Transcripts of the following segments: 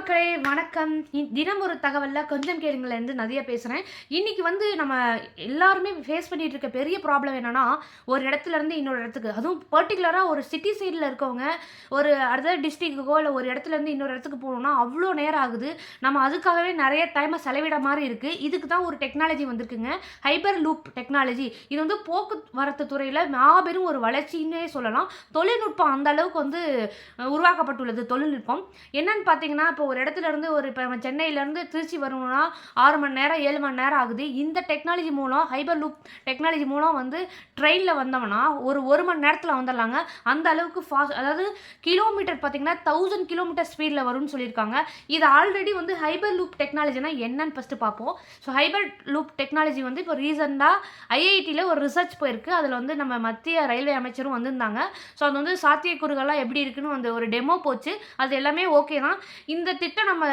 மக்களே வணக்கம். இ- தினம் ஒரு தகவலில் கொஞ்சம் கேளுங்கள்லேருந்து நிறைய பேசுகிறேன் இன்றைக்கி வந்து நம்ம எல்லாருமே ஃபேஸ் பண்ணிகிட்டு இருக்க பெரிய ப்ராப்ளம் என்னென்னா ஒரு இடத்துலேருந்து இன்னொரு இடத்துக்கு. அதுவும் பர்டிகுலராக ஒரு சிட்டி சைடில் இருக்கவங்க ஒரு அடுத்த டிஸ்ட்ரிக்குக்கோ இல்லை ஒரு இடத்துல இருந்து இன்னொரு இடத்துக்கு போகணும்னா அவ்வளோ நேரம் ஆகுது. நம்ம அதுக்காகவே நிறைய டைமை செலவிட மாதிரி இருக்குது இதுக்கு தான் ஒரு டெக்னாலஜி வந்திருக்குங்க. ஹைபர் லூப் டெக்னாலஜி இது வந்து போக்குவரத்து துறையில் மாபெரும் ஒரு வளர்ச்சின்னே சொல்லலாம். தொழில்நுட்பம் அந்த அளவுக்கு வந்து உருவாக்கப்பட்டுள்ளது தொழில்நுட்பம். என்னன்னு பார்த்தீங்கன்னா இப்போ ஒரு இடத்துல இருந்து ஒரு இப்போ நம்ம சென்னையிலேருந்து திருச்சி வரணும்னா ஆறு மணி நேரம் ஏழு மணி நேரம் ஆகுது. இந்த டெக்னாலஜி மூலம் ஹைபர் லூப் டெக்னாலஜி மூலம் வந்து ட்ரெயினில் வந்தோம்னா ஒரு ஒரு மணி நேரத்தில் வந்துடலாங்க. அந்த அளவுக்கு ஃபாஸ்ட் அதாவது கிலோமீட்டர் பார்த்தீங்கன்னா தௌசண்ட் கிலோமீட்டர் ஸ்பீடில் வரும்னு சொல்லியிருக்காங்க. இது ஆல்ரெடி வந்து ஹைபர் லூப் டெக்னாலஜினா என்னன்னு ஃபஸ்ட்டு பார்ப்போம். ஸோ ஹைபர் லூப் டெக்னாலஜி வந்து இப்போ ரீசெண்டாக ஐஐடியில் ஒரு ரிசர்ச் போயிருக்கு. அதில் வந்து நம்ம மத்திய ரயில்வே அமைச்சரும் வந்திருந்தாங்க. ஸோ அது வந்து சாத்தியக்கூறுகள்லாம் எப்படி இருக்குன்னு அந்த ஒரு டெமோ போச்சு. அது எல்லாமே ஓகே தான். இந்த திட்டம் நம்ம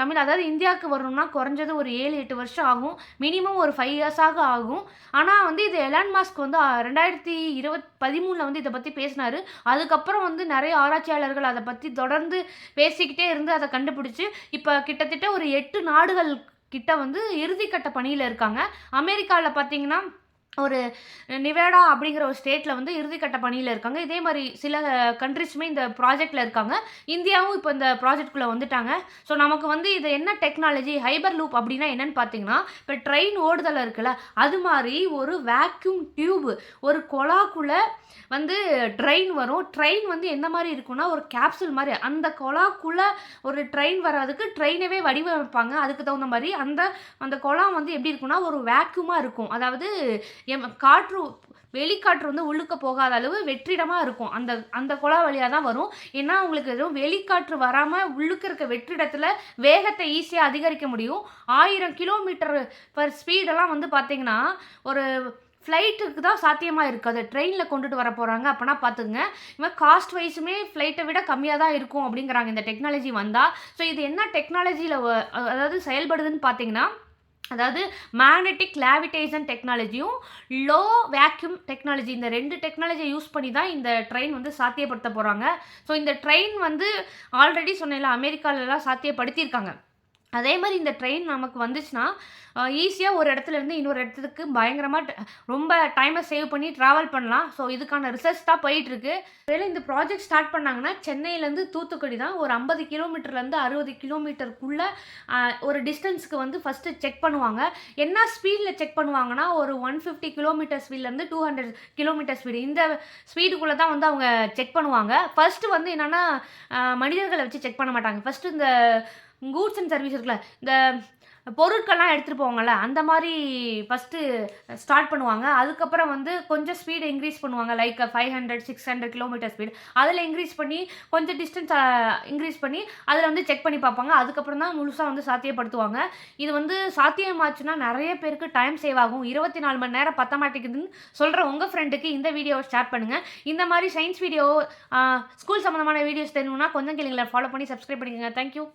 தமிழ் அதாவது இந்தியாவுக்கு வரணும்னா குறைஞ்சது ஒரு ஏழு எட்டு வருஷம் ஆகும். மினிமம் ஒரு ஃபைவ் இயர்ஸாக ஆகும். ஆனால் வந்து இது எலான் மாஸ்க் வந்து ரெண்டாயிரத்தி இருபத் பதிமூணில் வந்து இதை பற்றி பேசினாரு. அதுக்கப்புறம் வந்து நிறைய ஆராய்ச்சியாளர்கள் அதை பற்றி தொடர்ந்து பேசிக்கிட்டே இருந்து அதை கண்டுபிடிச்சி இப்போ கிட்டத்தட்ட ஒரு எட்டு நாடுகள் கிட்ட வந்து இறுதிக்கட்ட பணியில் இருக்காங்க. அமெரிக்காவில் பார்த்தீங்கன்னா ஒரு நிவேடா அப்படிங்கிற ஒரு ஸ்டேட்டில் வந்து இறுதிக்கட்ட பணியில் இருக்காங்க. இதே மாதிரி சில கண்ட்ரிஸுமே இந்த ப்ராஜெக்டில் இருக்காங்க. இந்தியாவும் இப்போ இந்த ப்ராஜெக்ட்குள்ளே வந்துட்டாங்க. ஸோ நமக்கு வந்து இது என்ன டெக்னாலஜி ஹைபர் லூப் அப்படின்னா என்னன்னு பார்த்தீங்கன்னா இப்போ ட்ரெயின் ஓடுதல் இருக்குல்ல அது மாதிரி ஒரு வேக்யூம் டியூப் ஒரு கொலாக்குள்ளே வந்து ட்ரெயின் வரும். ட்ரெயின் வந்து எந்த மாதிரி இருக்கும்னா ஒரு கேப்சூல் மாதிரி. அந்த கொலாக்குள்ளே ஒரு ட்ரெயின் வர்றதுக்கு ட்ரெயினவே வடிவமைப்பாங்க. அதுக்கு தகுந்த மாதிரி அந்த அந்த குளம் வந்து எப்படி இருக்கும்னா ஒரு வேக்யூமாக இருக்கும். அதாவது காற்று வெளிக்காற்று வந்து உள்ளுக்க போகாத அளவு வெற்றிடமாக இருக்கும். அந்த அந்த குழா வழியாக தான் வரும். ஏன்னா உங்களுக்கு எதுவும் வெளிக்காற்று வராமல் உள்ளுக்க இருக்க வெற்றிடத்தில் வேகத்தை ஈஸியாக அதிகரிக்க முடியும். ஆயிரம் கிலோமீட்டர் பர் ஸ்பீடெல்லாம் வந்து பார்த்தீங்கன்னா ஒரு ஃப்ளைட்டுக்கு தான் சாத்தியமாக இருக்குது அது ட்ரெயினில் கொண்டுட்டு வர போகிறாங்க அப்படின்னா பார்த்துங்க இவன் காஸ்ட் வைஸுமே ஃப்ளைட்டை விட கம்மியாக தான் இருக்கும் அப்படிங்கிறாங்க. இந்த டெக்னாலஜி வந்தால் ஸோ இது என்ன டெக்னாலஜியில் அதாவது செயல்படுதுன்னு பார்த்தீங்கன்னா அதாவது மேக்னெட்டிக் லேவிடேஷன் டெக்னாலஜியும் லோ வேக்யூம் டெக்னாலஜி இந்த ரெண்டு டெக்னாலஜியை யூஸ் பண்ணி தான் இந்த ட்ரெயின் வந்து சாத்தியப்படுத்த போகிறாங்க ஸோ இந்த ட்ரெயின் வந்து ஆல்ரெடி சொன்னேன்ல அமெரிக்காலலாம் சாத்தியப்படுத்தியிருக்காங்க. அதே மாதிரி இந்த ட்ரெயின் நமக்கு வந்துச்சுன்னா ஈஸியாக ஒரு இடத்துல இருந்து இன்னொரு இடத்துக்கு பயங்கரமாக ரொம்ப டைமை சேவ் பண்ணி ட்ராவல் பண்ணலாம். ஸோ இதுக்கான ரிசர்ச் தான் போயிட்டுருக்கு. வேலை இந்த ப்ராஜெக்ட் ஸ்டார்ட் பண்ணாங்கன்னா சென்னையிலேருந்து தூத்துக்குடி தான் ஒரு ஐம்பது கிலோமீட்டர்லேருந்து அறுபது கிலோமீட்டருக்குள்ளே ஒரு டிஸ்டன்ஸுக்கு வந்து ஃபஸ்ட்டு செக் பண்ணுவாங்க. என்ன ஸ்பீடில் செக் பண்ணுவாங்கன்னா ஒரு ஒன் ஃபிஃப்டி கிலோமீட்டர் ஸ்பீட்லேருந்து டூ ஹண்ட்ரட் கிலோமீட்டர் ஸ்பீடு இந்த ஸ்பீடுக்குள்ளே தான் வந்து அவங்க செக் பண்ணுவாங்க. ஃபஸ்ட்டு வந்து என்னென்னா மனிதர்களை வச்சு செக் பண்ண மாட்டாங்க. ஃபஸ்ட்டு இந்த கூட்ஸ் அண்ட் சர்வீஸ் இருக்குல்ல இந்த பொருட்கள்லாம் எடுத்துகிட்டு போவாங்கல்ல அந்த மாதிரி ஃபஸ்ட்டு ஸ்டார்ட் பண்ணுவாங்க. அதுக்கப்புறம் வந்து கொஞ்சம் ஸ்பீடு இன்க்ரீஸ் பண்ணுவாங்க. Like five hundred six hundred kilometre speed அதில் இன்க்ரீஸ் பண்ணி கொஞ்சம் டிஸ்டன்ஸ் இன்க்ரீஸ் பண்ணி அதில் வந்து செக் பண்ணி பார்ப்பாங்க. அதுக்கப்புறம் தான் முழுசாக வந்து சாத்தியப்படுத்துவாங்க. இது வந்து சாத்தியமாச்சுன்னா நிறைய பேருக்கு டைம் சேவ் ஆகும். இருபத்தி நாலு மணி நேரம் பத்த மாட்டேங்குதுன்னு சொல்கிற உங்கள் ஃப்ரெண்டுக்கு இந்த வீடியோவை ஷேர் பண்ணுங்கள் இந்த மாதிரி சயின்ஸ் வீடியோ ஸ்கூல் சம்மந்தமான வீடியோஸ் தெரியணும்னா கொஞ்சம் கேளுங்களேன். ஃபாலோ பண்ணி சப்ஸ்கிரைப் பண்ணிக்கோங்க. தேங்க்யூ